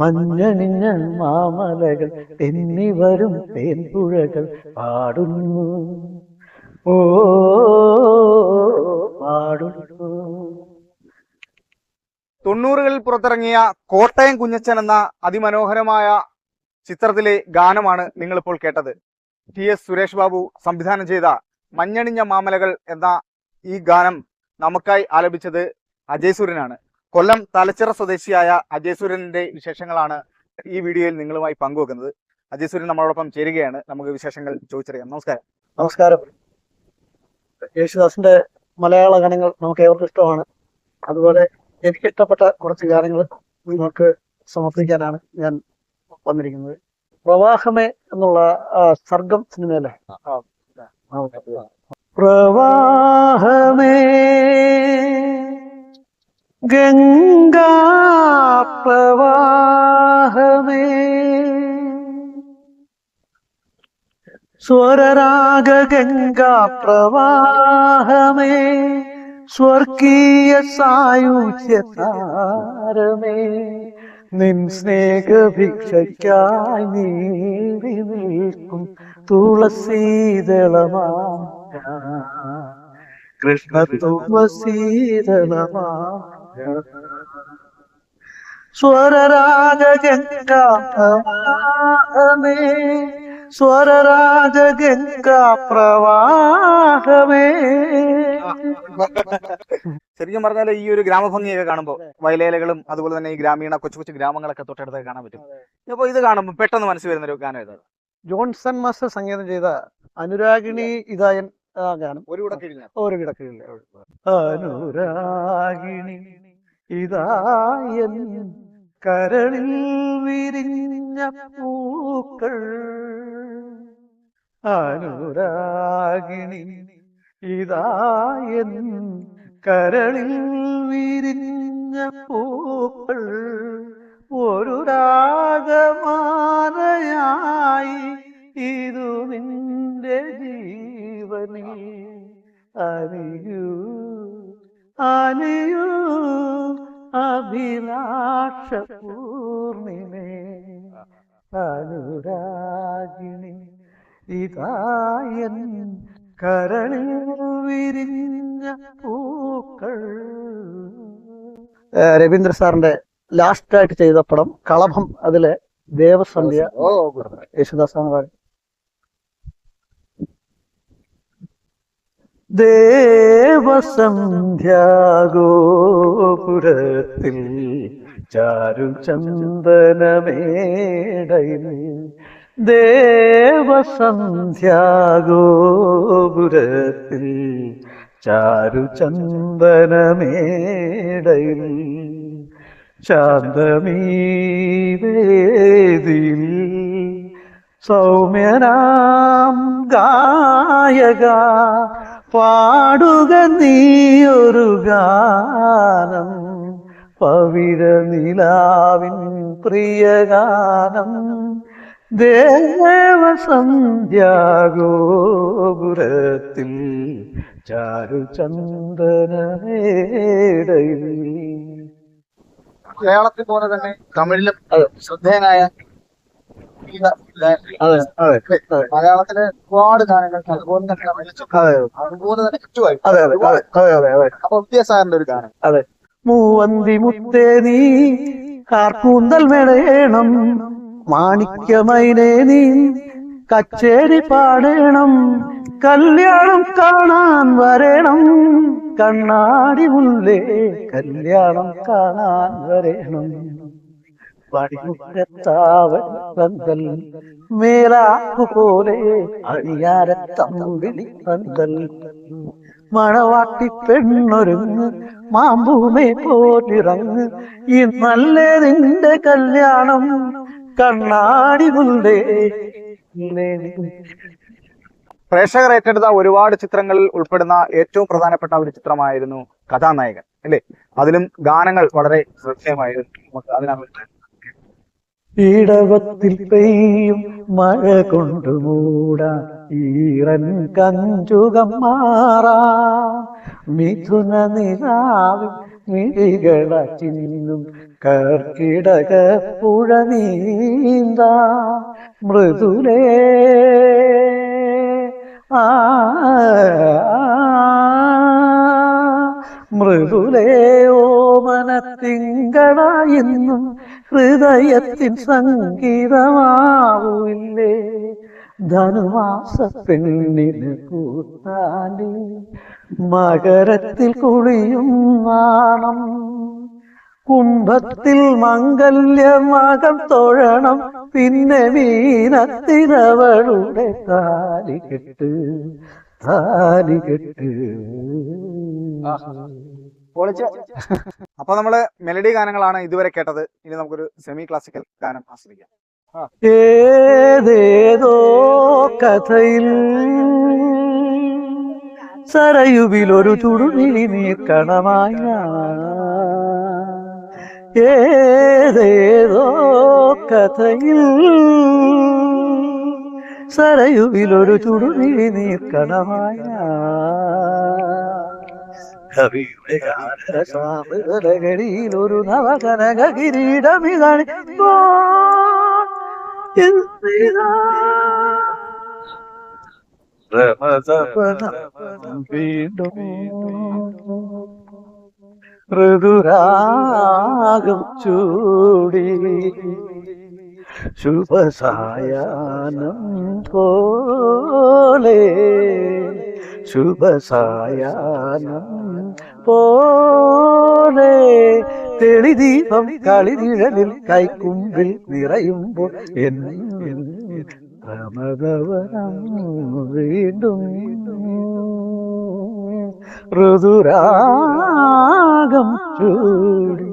മഞ്ഞണിഞ്ഞ മാമലകൾ എന്നിവരും തേൻപുഴകൾ പാടുന്നു. ഓ പാടുന്നു. തൊണ്ണൂറുകളിൽ പുറത്തിറങ്ങിയ കോട്ടയം കുഞ്ഞച്ചൻ എന്ന അതിമനോഹരമായ ചിത്രത്തിലെ ഗാനമാണ് നിങ്ങളിപ്പോൾ കേട്ടത്. ടി എസ് സുരേഷ് ബാബു സംവിധാനം ചെയ്ത മഞ്ഞണിഞ്ഞ മാമലകൾ എന്ന ഈ ഗാനം നമുക്കായി ആലപിച്ചത് അജയ് സൂര്യനാണ്. കൊല്ലം തലച്ചിറ സ്വദേശിയായ അജയ് സൂര്യന്റെ വിശേഷങ്ങളാണ് ഈ വീഡിയോയിൽ നിങ്ങളുമായി പങ്കുവെക്കുന്നത്. അജയ് സുരൻ നമ്മളോടൊപ്പം ചേരുകയാണ്. നമുക്ക് വിശേഷങ്ങൾ ചോദിച്ചറിയാം. നമസ്കാരം. നമസ്കാരം. യേശുദാസിന്റെ മലയാള ഗാനങ്ങൾ നമുക്ക് ഏവർക്കും ഇഷ്ടമാണ്. അതുപോലെ എനിക്ക് ഇഷ്ടപ്പെട്ട കുറച്ച് ഗാനങ്ങൾ നിങ്ങൾക്ക് സമർപ്പിക്കാനാണ് ഞാൻ വന്നിരിക്കുന്നത്. പ്രവാഹമേ എന്നുള്ള സർഗം സിനിമയല്ലേ? പ്രവാഹമേ സ്വരരാഗ ഗംഗാ പ്രവാഹമേ സ്വർഗീയ സായുജ്യ താരമേ നിൻ സ്നേഹഭിക്ഷയ്ക്കായി നീതി നിൽക്കും തുളസീതളമാ കൃഷ്ണ തുളസീതളമാ സ്വരരാഗ ഗംഗാ പ്രവാഹമേ സ്വരരാഗ ഗംഗാ പ്രവാഹമേ ശരിക്കും പറഞ്ഞാൽ ഈ ഒരു ഗ്രാമഭംഗിയൊക്കെ കാണുമ്പോൾ വയലേലകളും അതുപോലെ തന്നെ ഈ ഗ്രാമീണ കൊച്ചു കൊച്ചു ഗ്രാമങ്ങളൊക്കെ തൊട്ടടുത്തൊക്കെ കാണാൻ പറ്റും. അപ്പൊ ഇത് കാണുമ്പോൾ പെട്ടെന്ന് മനസ്സിൽ വരുന്ന ഒരു ഗാനം ഏതാണ്? ജോൺസൺ മാസ്റ്റർ സംഗീതം ചെയ്ത അനുരാഗിണി ഇതായൻ ഗാനം. ഒരു ഒരു കിടക്കിഴില്ല അനുരാഗിണി ഇതായൻ കരളിൽ വിരിഞ്ഞ പൂക്കൾ. അനുരാഗിണി. ഇതായൻ കരളിൽ വിരിഞ്ഞ പൂക്കൾ. ഒരു രാഗമാലയായി ഇതു നിന്റെ ജീവനിൽ അറിയൂ അലിയൂ അഭിലാഷ പൂർണിമേ അനുരാഗിണി. ഇതായൻ കരളിൽ വിരിഞ്ഞ പൂക്കൾ. രവീന്ദ്ര സാറിന്റെ ലാസ്റ്റ് ആയിട്ട് ചെയ്ത പടം കളഭം അതിലെ ദേവസന്ധ്യ. യേശുദാസ് യേശുദാസാണ് പാടി ദേവസന്ധ്യാഗോപുരത്തിൽ ചാരു ചന്ദനമേടയിൽ ദേവസന്ധ്യാഗോപുരത്തിൽ ചാരു ചന്ദനമേടയിൽ ശാന്തമീ സൗമ്യനാം ഗായക പാടുക നീയൊരു ഗാനം പവിഴ നിലാവിൻ പ്രിയഗാനം ദേവസന്ധ്യാഗോപുരത്തിൽ ചാരു ചന്ദനമേടയിൽ കേരളത്തിൽ പോലെ തന്നെ തമിഴിലും അതെ. ശ്രദ്ധേയനായ. അതെ അതെ മലയാളത്തിലെ ഒരുപാട് ഗാനങ്ങൾ അതുപോലെ തന്നെ അതെ അതുപോലെ തന്നെ ചുറ്റുമായി അതെ അതെ അതെ അതെ അതെ അതെ. അപ്പൊ വിദ്യാസാഗറിന്റെ ഒരു ഗാനം. മൂവന്തി മുത്തേ നീ കാർക്കൂന്തൽ മെടയണം മാണിക്യമൈനേ നീ കച്ചേരി പാടണം കല്യാണം കാണാൻ വരണം കണ്ണാടി മുല്ലേ കല്യാണം കാണാൻ വരണം. പടിമുറ്റത്താവൻ പന്തൽ മേലാക്കു പോലെ അണിയാരത്തമ്പിളി പന്തൽ. മണവാട്ടി പെണ്ണൊരുങ്ങ് മാമ്പൂമേ പോലിറങ്ങ് ഈ നല്ല നിന്റെ കല്യാണം കണ്ണാടി മുല്ലേ പ്രേക്ഷകർ ഏറ്റെടുത്ത ഒരുപാട് ചിത്രങ്ങളിൽ ഉൾപ്പെടുന്ന ഏറ്റവും പ്രധാനപ്പെട്ട ഒരു ചിത്രമായിരുന്നു കഥാനായകൻ അല്ലേ? അതിലും ഗാനങ്ങൾ വളരെ ശ്രദ്ധേയമായിരുന്നു. നമുക്ക് അതിനകത്ത് ഇടവത്തിൽ പെയ്യും മഴ കൊണ്ടു മൂടാ ഈറൻ കഞ്ചുകം മാറാ മിഥുന നിലാവിൽ മിഴികളച്ചിന്നും കർക്കിടക പുഴ നീന്ത മൃദുലേ. ആ മൃദുലേ ഓമനത്തിങ്കളായെന്നും ഹൃദയത്തിൻ സംഗീതമാവില്ലേ ധനുമാസ പെണ്ണിന് കൂത്താലി മകരത്തിൽ കുളിയും നാണം. കുംഭത്തിൽ മംഗല്യമാകം തൊഴണം. പിന്നെ മീനത്തിനവളുടെ താലി കെട്ട് അപ്പൊ നമ്മൾ മെലഡി ഗാനങ്ങളാണ് ഇതുവരെ കേട്ടത്. ഇനി നമുക്കൊരു സെമി ക്ലാസിക്കൽ ഗാനം ആസ്വദിക്കാം. ഏതേതോ കഥയിൽ സരയുവിൽ ഒരു ചുടുമിഴി നീർക്കണമായ ഏതേതോ കഥയിൽ സരയുവിലൊരു ചുടുമിഴി നീർക്കണമായ കവിയുടെ ഒരു നവകനക കിരീടമിതാണ് ഋതുരാഗം ചൂടി ശുഭസായാനം പോലെ ശുഭസായാനം പോലെ തെളിദീപം കളിനിഴലിൽ കൈക്കുമ്പിൽ നിറയുമ്പോൾ പ്രമദവനം വീണ്ടും ഋതുരാഗം ചൂടി